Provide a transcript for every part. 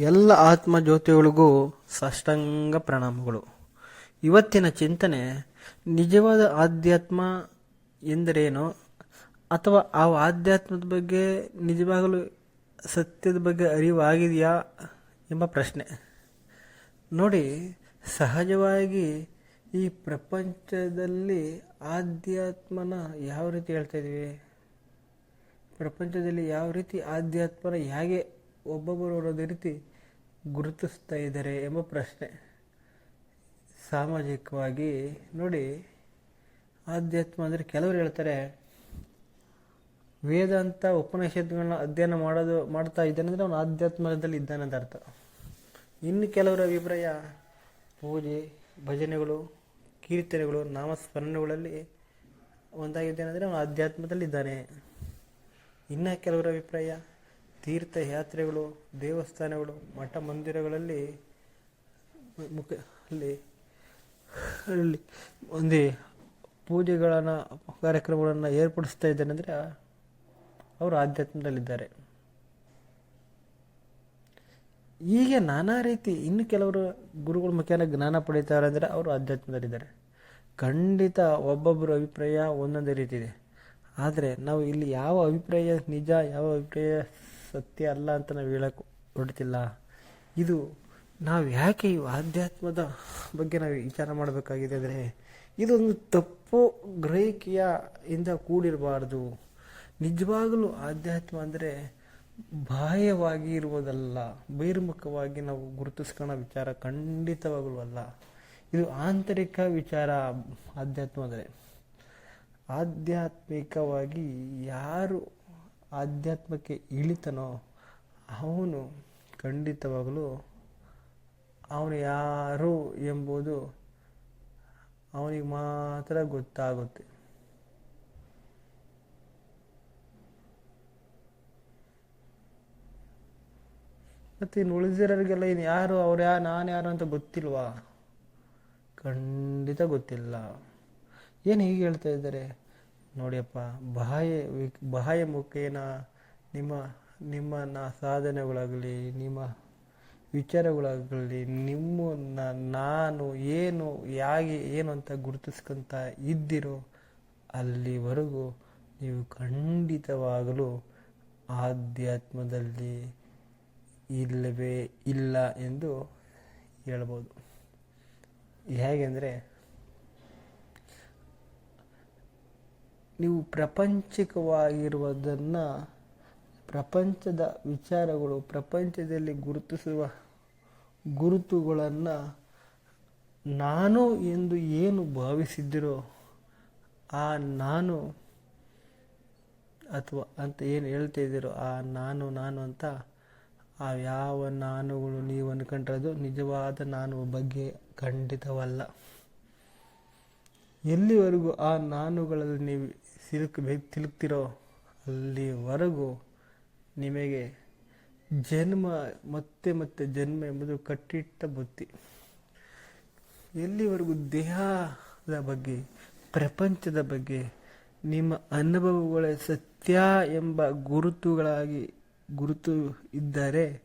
ಎಲ್ಲ ಆತ್ಮ ಜ್ಯೋತಿಗಳಿಗೂ ಸಾಷ್ಟಾಂಗ ಪ್ರಣಾಮಗಳು. ಇವತ್ತಿನ ಚಿಂತನೆ, ನಿಜವಾದ ಆಧ್ಯಾತ್ಮ ಎಂದರೇನು? ಅಥವಾ ಆ ಆಧ್ಯಾತ್ಮದ ಬಗ್ಗೆ ನಿಜವಾಗಲೂ ಸತ್ಯದ ಬಗ್ಗೆ ಅರಿವಾಗಿದೆಯಾ ಎಂಬ ಪ್ರಶ್ನೆ. ನೋಡಿ, ಸಹಜವಾಗಿ ಈ ಪ್ರಪಂಚದಲ್ಲಿ ಆಧ್ಯಾತ್ಮನ ಯಾವ ರೀತಿ ಹೇಳ್ತಾ ಇದ್ದೀವಿ ಪ್ರಪಂಚದಲ್ಲಿ ಯಾವ ರೀತಿ ಆಧ್ಯಾತ್ಮನ ಹೇಗೆ ಒಬ್ಬೊಬ್ಬರು ಒಂದೊಂದು ರೀತಿ ಗುರುತಿಸ್ತಾ ಇದ್ದಾರೆ ಎಂಬ ಪ್ರಶ್ನೆ. ಸಾಮಾಜಿಕವಾಗಿ ನೋಡಿ, ಆಧ್ಯಾತ್ಮ ಅಂದರೆ ಕೆಲವರು ಹೇಳ್ತಾರೆ, ವೇದಾಂತ ಉಪನಿಷತ್ಗಳನ್ನ ಅಧ್ಯಯನ ಮಾಡೋದು, ಮಾಡ್ತಾ ಇದ್ದಾನೆ ಅಂದರೆ ಅವನು ಆಧ್ಯಾತ್ಮದಲ್ಲಿ ಇದ್ದಾನೆ ಅಂತ ಅರ್ಥ. ಇನ್ನು ಕೆಲವರ ಅಭಿಪ್ರಾಯ, ಪೂಜೆ, ಭಜನೆಗಳು, ಕೀರ್ತನೆಗಳು, ನಾಮಸ್ಮರಣೆಗಳಲ್ಲಿ ಒಂದಾಗಿದ್ದಾನೆ ಅಂದರೆ ಅವನು ಆಧ್ಯಾತ್ಮದಲ್ಲಿ ಇದ್ದಾನೆ. ಇನ್ನು ಕೆಲವರ ಅಭಿಪ್ರಾಯ? ತೀರ್ಥಯಾತ್ರೆಗಳು, ದೇವಸ್ಥಾನಗಳು ಮಠ ಮಂದಿರಗಳಲ್ಲಿ ಮುಖ ಅಲ್ಲಿ ಅಲ್ಲಿ ಒಂದು ಪೂಜೆಗಳನ್ನು, ಕಾರ್ಯಕ್ರಮಗಳನ್ನು ಏರ್ಪಡಿಸ್ತಾ ಇದ್ದಾನೆ ಅಂದರೆ ಅವರು ಆಧ್ಯಾತ್ಮದಲ್ಲಿದ್ದಾರೆ. ಹೀಗೆ ನಾನಾ ರೀತಿ ಇನ್ನು ಕೆಲವರು ಗುರುಗಳ ಮುಖೇನ ಜ್ಞಾನ ಪಡೀತಾರೆ ಅಂದರೆ ಅವರು ಆಧ್ಯಾತ್ಮದಲ್ಲಿದ್ದಾರೆ. ಖಂಡಿತ ಒಬ್ಬೊಬ್ಬರ ಅಭಿಪ್ರಾಯ ಒಂದೊಂದೇ ರೀತಿ ಇದೆ. ಆದರೆ ನಾವು ಇಲ್ಲಿ ಯಾವ ಅಭಿಪ್ರಾಯ, ನಿಜ, ಯಾವ ಅಭಿಪ್ರಾಯ ಸತ್ಯ ಅಲ್ಲ ಅಂತ ನಾವು ಹೇಳಕ್ಕೆ ಹೊರಡ್ತಿಲ್ಲ ಇದು ನಾವು ಯಾಕೆ ಈ ಆಧ್ಯಾತ್ಮದ ಬಗ್ಗೆ ನಾವು ವಿಚಾರ ಮಾಡಬೇಕಾಗಿದೆ ಅಂದರೆ, ಇದೊಂದು ತಪ್ಪು ಗ್ರಹಿಕೆಯ ಇಂದ ಕೂಡಿರಬಾರ್ದು. ನಿಜವಾಗಲೂ ಆಧ್ಯಾತ್ಮ ಅಂದರೆ ಬಾಹ್ಯವಾಗಿ ಇರುವುದಲ್ಲ, ಬಹಿರ್ಮುಖವಾಗಿ ನಾವು ಗುರುತಿಸ್ಕೊಳ್ಳೋ ವಿಚಾರ ಖಂಡಿತವಾಗಲೂ ಅಲ್ಲ. ಇದು ಆಂತರಿಕ ವಿಚಾರ ಆಧ್ಯಾತ್ಮ ಅಂದರೆ. ಆಧ್ಯಾತ್ಮಿಕವಾಗಿ ಯಾರು ಆಧ್ಯಾತ್ಮಕ್ಕೆ ಇಳಿತನೋ, ಅವನು ಖಂಡಿತವಾಗಲೂ ಅವನು ಯಾರು ಎಂಬುದು ಅವನಿಗೆ ಮಾತ್ರ ಗೊತ್ತಾಗುತ್ತೆ. ಮತ್ತು ಇನ್ನು ಉಳಿದಿರೋರಿಗೆಲ್ಲ ಇನ್ನು ಯಾರು, ಅವ್ರು ಯಾರು, ನಾನು ಯಾರು ಅಂತ ಗೊತ್ತಿಲ್ವಾ? ಖಂಡಿತ ಗೊತ್ತಿಲ್ಲ. ಏನು ಹೀಗೆ ಹೇಳ್ತಾ ಇದ್ದಾರೆ? ನೋಡಿಯಪ್ಪ, ಬಾಹ್ಯ ಬಾಹ್ಯ ಮುಖೇನ ನಿಮ್ಮ ನಿಮ್ಮ ಸಾಧನೆಗಳಾಗಲಿ, ನಿಮ್ಮ ವಿಚಾರಗಳಾಗಲಿ ನಿಮ್ಮ ನಾನು ಏನು ಹೇಗೆ ಏನು ಅಂತ ಗುರುತಿಸ್ಕೊಂತ ಇದ್ದಿರೋ ಅಲ್ಲಿವರೆಗೂ ನೀವು ಖಂಡಿತವಾಗಲೂ ಆಧ್ಯಾತ್ಮದಲ್ಲಿ ಇಲ್ಲವೇ ಇಲ್ಲ ಎಂದು ಹೇಳ್ಬೋದು. ಹೇಗೆಂದರೆ ನೀವು ಪ್ರಪಂಚಿಕವಾಗಿರುವುದನ್ನು ಪ್ರಪಂಚದ ವಿಚಾರಗಳು, ಪ್ರಪಂಚದಲ್ಲಿ ಗುರುತಿಸುವ ಗುರುತುಗಳನ್ನು ನಾನು ಎಂದು ಏನು ಭಾವಿಸಿದ್ದಿರೋ ಆ ನಾನು ಅಥವಾ ಅಂತ ಏನು ಹೇಳ್ತಾ ಇದ್ದೀರೋ ಆ ನಾನು ನಾನು ಅಂತ ಆ ಯಾವ ನಾನುಗಳು ನೀವು ಅದು ನಿಜವಾದ ನಾನು ಬಗ್ಗೆ ಖಂಡಿತವಲ್ಲ. ಎಲ್ಲಿವರೆಗೂ ಆ ನಾನುಗಳಲ್ಲಿ ನೀವು ಸಿಲುಕಬೇಕು ತಿಲುಕ್ತಿರೋ ಅಲ್ಲಿವರೆಗೂ ನಿಮಗೆ ಜನ್ಮ, ಮತ್ತೆ ಮತ್ತೆ ಜನ್ಮ ಎಂಬುದು ಕಟ್ಟಿಟ್ಟ ಬುತ್ತಿ. ಎಲ್ಲಿವರೆಗೂ ದೇಹದ ಬಗ್ಗೆ, ಪ್ರಪಂಚದ ಬಗ್ಗೆ, ನಿಮ್ಮ ಅನುಭವಗಳ ಸತ್ಯ ಎಂಬ ಗುರುತುಗಳಾಗಿ, ಗುರುತು ಇದ್ದರೆ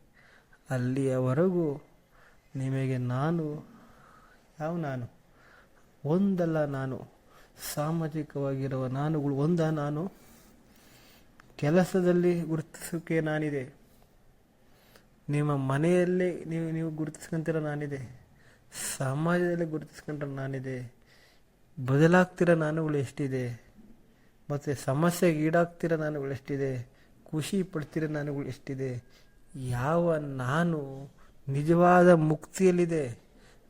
ಅಲ್ಲಿಯವರೆಗೂ ನಿಮಗೆ ನಾನು, ಯಾವ ನಾನು? ಒಂದಲ್ಲ ನಾನು. ಸಾಮಾಜಿಕವಾಗಿರುವ ನಾನುಗಳು, ಒಂದ ನಾನು, ಕೆಲಸದಲ್ಲಿ ಗುರುತಿಸೋಕೆ ನಾನಿದೆ. ನಿಮ್ಮ ಮನೆಯಲ್ಲಿ ನೀವು ನೀವು ಗುರುತಿಸ್ಕೊಂತೀರ ನಾನಿದೆ. ಸಮಾಜದಲ್ಲಿ ಗುರುತಿಸ್ಕೊಂಡ್ರೆ ನಾನಿದೆ. ಬದಲಾಗ್ತಿರೋ ನಾನುಗಳು ಎಷ್ಟಿದೆ? ಮತ್ತು ಸಮಸ್ಯೆಗೆ ಈಡಾಗ್ತಿರೋ ನಾನುಗಳು ಎಷ್ಟಿದೆ? ಖುಷಿ ಪಡ್ತಿರೋ ನಾನುಗಳು ಎಷ್ಟಿದೆ? ಯಾವ ನಾನು ನಿಜವಾದ ಮುಕ್ತಿಯಲ್ಲಿದೆ?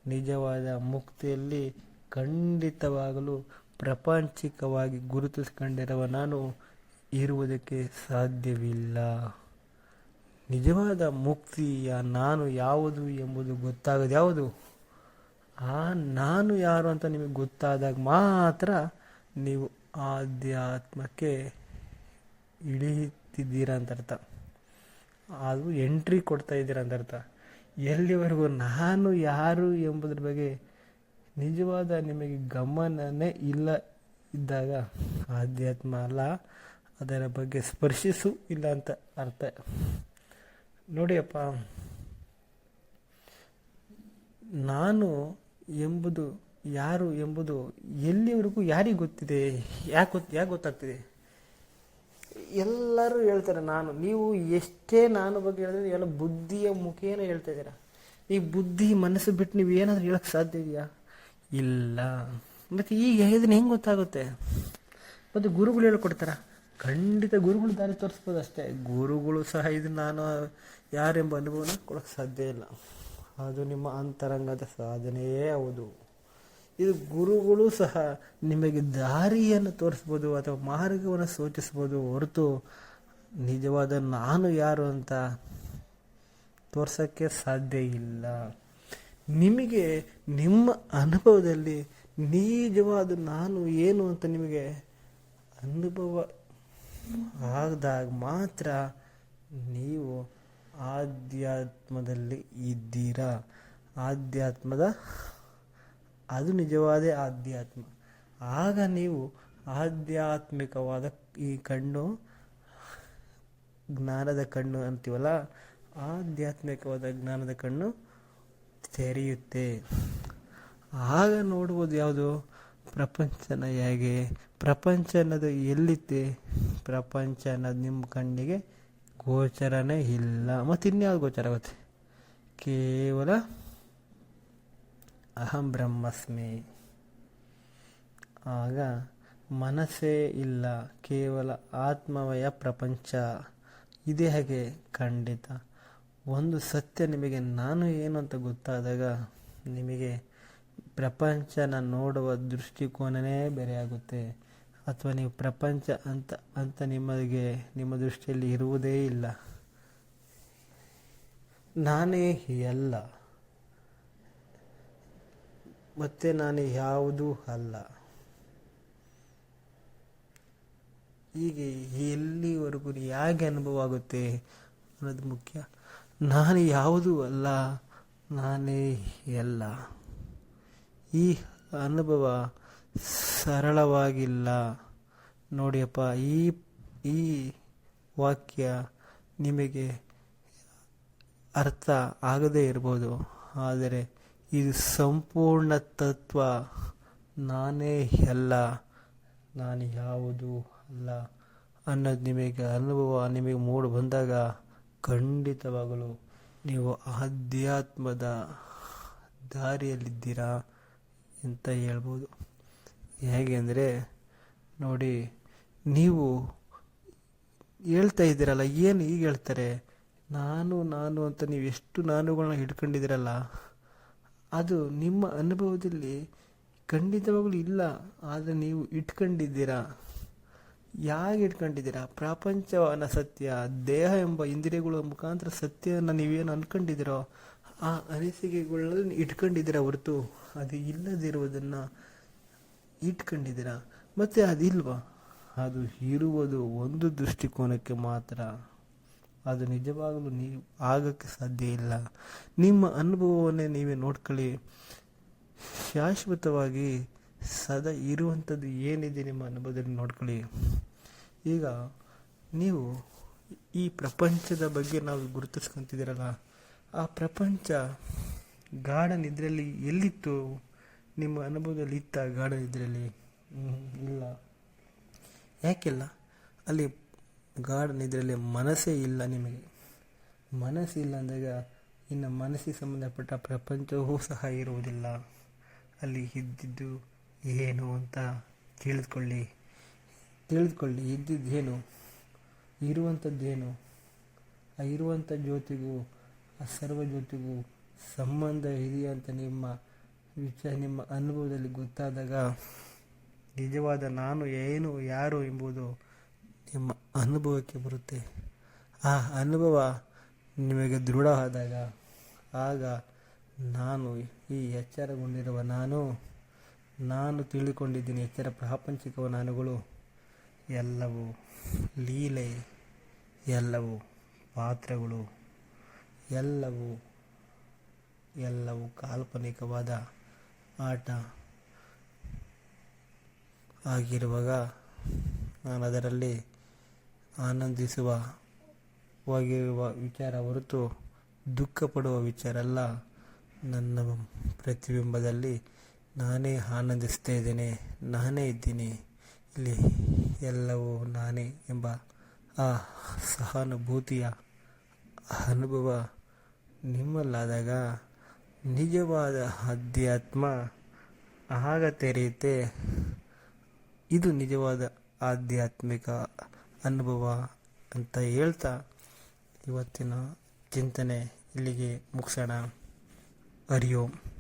ನಿಜವಾದ ಮುಕ್ತಿಯಲ್ಲಿ ಖಂಡಿತವಾಗಲು ಪ್ರಾಪಂಚಿಕವಾಗಿ ಗುರುತಿಸ್ಕೊಂಡಿರುವ ನಾನು ಇರುವುದಕ್ಕೆ ಸಾಧ್ಯವಿಲ್ಲ. ನಿಜವಾದ ಮುಕ್ತಿಯ ನಾನು ಯಾವುದು ಎಂಬುದು ಗೊತ್ತಾಗದು. ಯಾವುದು? ಆ ನಾನು ಯಾರು ಅಂತ ನಿಮಗೆ ಗೊತ್ತಾದಾಗ ಮಾತ್ರ ನೀವು ಆಧ್ಯಾತ್ಮಕ್ಕೆ ಇಳಿಯುತ್ತಿದ್ದೀರಾ ಅಂತ ಅರ್ಥ. ಅದು ಎಂಟ್ರಿ ಕೊಡ್ತಾ ಇದ್ದೀರಾ ಅಂತ ಅರ್ಥ. ಎಲ್ಲಿವರೆಗೂ ನಾನು ಯಾರು ಎಂಬುದ್ರ ಬಗ್ಗೆ ನಿಜವಾದ ನಿಮಗೆ ಗಮನನೇ ಇಲ್ಲ ಇದ್ದಾಗ ಆಧ್ಯಾತ್ಮ ಅಲ್ಲ, ಅದರ ಬಗ್ಗೆ ಸ್ಪರ್ಶಿಸು ಇಲ್ಲ ಅಂತ ಅರ್ಥ. ನೋಡಿಯಪ್ಪ, ನಾನು ಎಂಬುದು ಯಾರು ಎಂಬುದು ಎಲ್ಲಿವರೆಗೂ ಯಾರಿಗೆ ಗೊತ್ತಿದೆ? ಯಾಕೆ ಗೊತ್ತು ಯಾಕೆ ಗೊತ್ತಾಗ್ತಿದೆ? ಎಲ್ಲರೂ ಹೇಳ್ತಾರೆ ನಾನು. ನೀವು ಎಷ್ಟೇ ನಾನು ಬಗ್ಗೆ ಹೇಳಿದ್ರೆ, ಎಲ್ಲ ಬುದ್ಧಿಯ ಮುಖೇನ ಹೇಳ್ತಾ ಇದ್ದೀರಾ? ಈ ಬುದ್ಧಿ ಮನಸ್ಸು ಬಿಟ್ಟು ನೀವು ಏನಾದರೂ ಹೇಳಕ್ಕೆ ಸಾಧ್ಯ ಇದೆಯಾ? ಇಲ್ಲ. ಮತ್ತು ಈಗ ಇದನ್ನ ಹೆಂಗೆ ಗೊತ್ತಾಗುತ್ತೆ? ಮತ್ತು ಗುರುಗಳು ಹೇಳ್ಕೊಡ್ತಾರ? ಖಂಡಿತ ಗುರುಗಳು ದಾರಿ ತೋರಿಸ್ಬೋದು ಅಷ್ಟೇ. ಗುರುಗಳು ಸಹ ಇದು ನಾನು ಯಾರೆಂಬ ಅನುಭವನ ಕೊಡೋಕ್ಕೆ ಸಾಧ್ಯ ಇಲ್ಲ. ಅದು ನಿಮ್ಮ ಅಂತರಂಗದ ಸಾಧನೆಯೇ ಹೌದು. ಇದು ಗುರುಗಳು ಸಹ ನಿಮಗೆ ದಾರಿಯನ್ನು ತೋರಿಸ್ಬೋದು ಅಥವಾ ಮಾರ್ಗವನ್ನು ಸೂಚಿಸ್ಬೋದು ಹೊರತು ನಿಜವಾದ ನಾನು ಯಾರು ಅಂತ ತೋರ್ಸೋಕ್ಕೆ ಸಾಧ್ಯ ಇಲ್ಲ. ನಿಮಗೆ ನಿಮ್ಮ ಅನುಭವದಲ್ಲಿ ನಿಜವಾದ ನಾನು ಏನು ಅಂತ ನಿಮಗೆ ಅನುಭವ ಆದಾಗ ಮಾತ್ರ ನೀವು ಆಧ್ಯಾತ್ಮದಲ್ಲಿ ಇದ್ದೀರಾ. ಆಧ್ಯಾತ್ಮದ, ಅದು ನಿಜವಾದೇ ಆಧ್ಯಾತ್ಮ. ಆಗ ನೀವು ಆಧ್ಯಾತ್ಮಿಕವಾದ ಈ ಕಣ್ಣು, ಜ್ಞಾನದ ಕಣ್ಣು ಅಂತೀವಲ್ಲ, ಆಧ್ಯಾತ್ಮಿಕವಾದ ಜ್ಞಾನದ ಕಣ್ಣು ತೆರೆಯುತ್ತೆ. ಆಗ ನೋಡ್ಬೋದು ಯಾವುದು? ಪ್ರಪಂಚನ ಹೇಗೆ? ಪ್ರಪಂಚ ಅನ್ನೋದು ಎಲ್ಲಿತ್ತೆ ಪ್ರಪಂಚ ಅನ್ನೋದು ನಿಮ್ಮ ಕಣ್ಣಿಗೆ ಗೋಚರನೇ ಇಲ್ಲ. ಮತ್ತು ಇನ್ಯಾವುದು ಗೋಚರ ಆಗುತ್ತೆ? ಕೇವಲ ಅಹಂ ಬ್ರಹ್ಮಸ್ಮಿ. ಆಗ ಮನಸ್ಸೇ ಇಲ್ಲ. ಕೇವಲ ಆತ್ಮವಯ ಪ್ರಪಂಚ. ಇದೇ ಹಾಗೆ ಖಂಡಿತ? ಒಂದು ಸತ್ಯ ನಿಮಗೆ ನಾನು ಏನು ಅಂತ ಗೊತ್ತಾದಾಗ ನಿಮಗೆ ಪ್ರಪಂಚನ ನೋಡುವ ದೃಷ್ಟಿಕೋನವೇ ಬೇರೆ ಆಗುತ್ತೆ. ಅಥವಾ ನೀವು ಪ್ರಪಂಚ ಅಂತ ಅಂತ ನಿಮಗೆ, ನಿಮ್ಮ ದೃಷ್ಟಿಯಲ್ಲಿ ಇರುವುದೇ ಇಲ್ಲ. ನಾನೇ ಎಲ್ಲ ಮತ್ತೆ ನಾನು ಯಾವುದೂ ಅಲ್ಲ. ಹೀಗೆ ಎಲ್ಲಿವರೆಗೂ ಹೇಗೆ ಅನುಭವ ಆಗುತ್ತೆ ಅನ್ನೋದು ಮುಖ್ಯ. ನಾನು ಯಾವುದೂ ಅಲ್ಲ, ನಾನೇ ಎಲ್ಲ. ಈ ಅನುಭವ ಸರಳವಾಗಿಲ್ಲ. ನೋಡಿಯಪ್ಪ, ಈ ಈ ವಾಕ್ಯ ನಿಮಗೆ ಅರ್ಥ ಆಗದೇ ಇರ್ಬೋದು. ಆದರೆ ಇದು ಸಂಪೂರ್ಣ ತತ್ವ. ನಾನೇ ಎಲ್ಲ, ನಾನು ಯಾವುದು ಅಲ್ಲ ಅನ್ನೋದು ನಿಮಗೆ ಅನುಭವ ನಿಮಗೆ ಮೂಡು ಬಂದಾಗ ಖಂಡಿತವಾಗಲು ನೀವು ಆಧ್ಯಾತ್ಮದ ದಾರಿಯಲ್ಲಿದ್ದೀರಾ ಅಂತ ಹೇಳ್ಬೋದು. ಹೇಗೆ ಅಂದರೆ, ನೋಡಿ, ನೀವು ಹೇಳ್ತಾ ಇದ್ದೀರಲ್ಲ, ಏನು ಈಗ ಹೇಳ್ತಾರೆ? ನಾನು ನಾನು ಅಂತ ನೀವು ಎಷ್ಟು ನಾನುಗಳನ್ನ ಹಿಡ್ಕೊಂಡಿದ್ದೀರಲ್ಲ, ಅದು ನಿಮ್ಮ ಅನುಭವದಲ್ಲಿ ಖಂಡಿತವಾಗಲೂ ಇಲ್ಲ, ಆದರೆ ನೀವು ಇಟ್ಕೊಂಡಿದ್ದೀರಾ? ಯಾಕೆ ಇಟ್ಕೊಂಡಿದ್ದೀರಾ? ಪ್ರಪಂಚವನ್ನ ಸತ್ಯ, ದೇಹ ಎಂಬ ಇಂದ್ರಿಯಗಳ ಮುಖಾಂತರ ಸತ್ಯವನ್ನು ನೀವೇನು ಅನ್ಕೊಂಡಿದ್ದೀರೋ, ಆ ಅನಿಸಿಕೆಗಳಲ್ಲಿ ಇಟ್ಕೊಂಡಿದ್ದೀರ ಹೊರತು? ಅದು ಇಲ್ಲದಿರುವುದನ್ನು ಇಟ್ಕೊಂಡಿದ್ದೀರಾ? ಮತ್ತೆ ಇಲ್ವಾ ಅದು ಇರುವುದು ಒಂದು ದೃಷ್ಟಿಕೋನಕ್ಕೆ ಮಾತ್ರ. ಅದು ನಿಜವಾಗಲೂ ನೀವು ಆಗಕ್ಕೆ ಸಾಧ್ಯ ಇಲ್ಲ. ನಿಮ್ಮ ಅನುಭವವನ್ನೇ ನೀವೇ ನೋಡ್ಕೊಳ್ಳಿ. ಶಾಶ್ವತವಾಗಿ ಸದಾ ಇರುವಂಥದ್ದು ಏನಿದೆ ನಿಮ್ಮ ಅನುಭವದಲ್ಲಿ ನೋಡ್ಕೊಳ್ಳಿ. ಈಗ ನೀವು ಈ ಪ್ರಪಂಚದ ಬಗ್ಗೆ ನಾವು ಗುರುತಿಸ್ಕೊಂತಿದ್ದೀರಲ್ಲ, ಆ ಪ್ರಪಂಚ ಗಾಢ ನಿದ್ರೆಯಲ್ಲಿ ಎಲ್ಲಿತ್ತು? ನಿಮ್ಮ ಅನುಭವದಲ್ಲಿ ಇತ್ತ ಗಾಢ ನಿದ್ರೆಯಲ್ಲಿ? ಇಲ್ಲ. ಯಾಕಿಲ್ಲ? ಅಲ್ಲಿ ಗಾಢ ನಿದ್ರೆಯಲ್ಲಿ ಮನಸ್ಸೇ ಇಲ್ಲ ನಿಮಗೆ. ಮನಸ್ಸಿಲ್ಲ ಅಂದಾಗ ಇನ್ನು ಮನಸ್ಸಿಗೆ ಸಂಬಂಧಪಟ್ಟ ಪ್ರಪಂಚವೂ ಸಹ ಇರುವುದಿಲ್ಲ. ಅಲ್ಲಿ ಇದ್ದಿದ್ದು ಏನು ಅಂತ ತಿಳಿದುಕೊಳ್ಳಿ. ತಿಳಿದುಕೊಳ್ಳಿ. ಇದ್ದಿದ್ದೇನು? ಇರುವಂಥದ್ದೇನು? ಆ ಇರುವಂಥ ಜ್ಯೋತಿಗೂ, ಆ ಸರ್ವ ಜ್ಯೋತಿಗೂ ಸಂಬಂಧ ಇದೆಯಾ ಅಂತ ನಿಮ್ಮ ವಿಚಾರ, ನಿಮ್ಮ ಅನುಭವದಲ್ಲಿ ಗೊತ್ತಾದಾಗ ನಿಜವಾದ ನಾನು ಏನು, ಯಾರು ಎಂಬುದು ನಿಮ್ಮ ಅನುಭವಕ್ಕೆ ಬರುತ್ತೆ. ಆ ಅನುಭವ ನಿಮಗೆ ದೃಢ ಆದಾಗ ಆಗ ನಾನು ಈ ಎಚ್ಚರಗೊಂಡಿರುವ ನಾನು ನಾನು ತಿಳಿದುಕೊಂಡಿದ್ದೀನಿ ಎಚ್ಚರ ಪ್ರಾಪಂಚಿಕ ನಾನುಗಳು ಎಲ್ಲವೂ ಲೀಲೆ, ಎಲ್ಲವೂ ಪಾತ್ರಗಳು, ಎಲ್ಲವೂ ಎಲ್ಲವೂ ಕಾಲ್ಪನಿಕವಾದ ಆಟ ಆಗಿರುವಾಗ ನಾನು ಅದರಲ್ಲಿ ಆನಂದಿಸುವ ಹೋಗಿರುವ ವಿಚಾರ ಹೊರತು ದುಃಖ ಪಡುವ ವಿಚಾರ ಅಲ್ಲ. ನನ್ನ ಪ್ರತಿಬಿಂಬದಲ್ಲಿ ನಾನೇ ಆನಂದಿಸ್ತಾ ಇದ್ದೀನಿ, ನಾನೇ ಇದ್ದೀನಿ. ಇಲ್ಲಿ ಎಲ್ಲವೂ ನಾನೇ ಎಂಬ ಆ ಸಹಾನುಭೂತಿಯ ಅನುಭವ ನಿಮ್ಮಲ್ಲಾದಾಗ ನಿಜವಾದ ಅಧ್ಯಾತ್ಮ ಆಗ ತೆರೆಯುತ್ತೆ ಇದು ನಿಜವಾದ ಆಧ್ಯಾತ್ಮಿಕ ಅನುಭವ ಅಂತ ಹೇಳ್ತಾ ಇವತ್ತಿನ ಚಿಂತನೆ ಇಲ್ಲಿಗೆ ಮುಗಿಸೋಣ. ಓಂ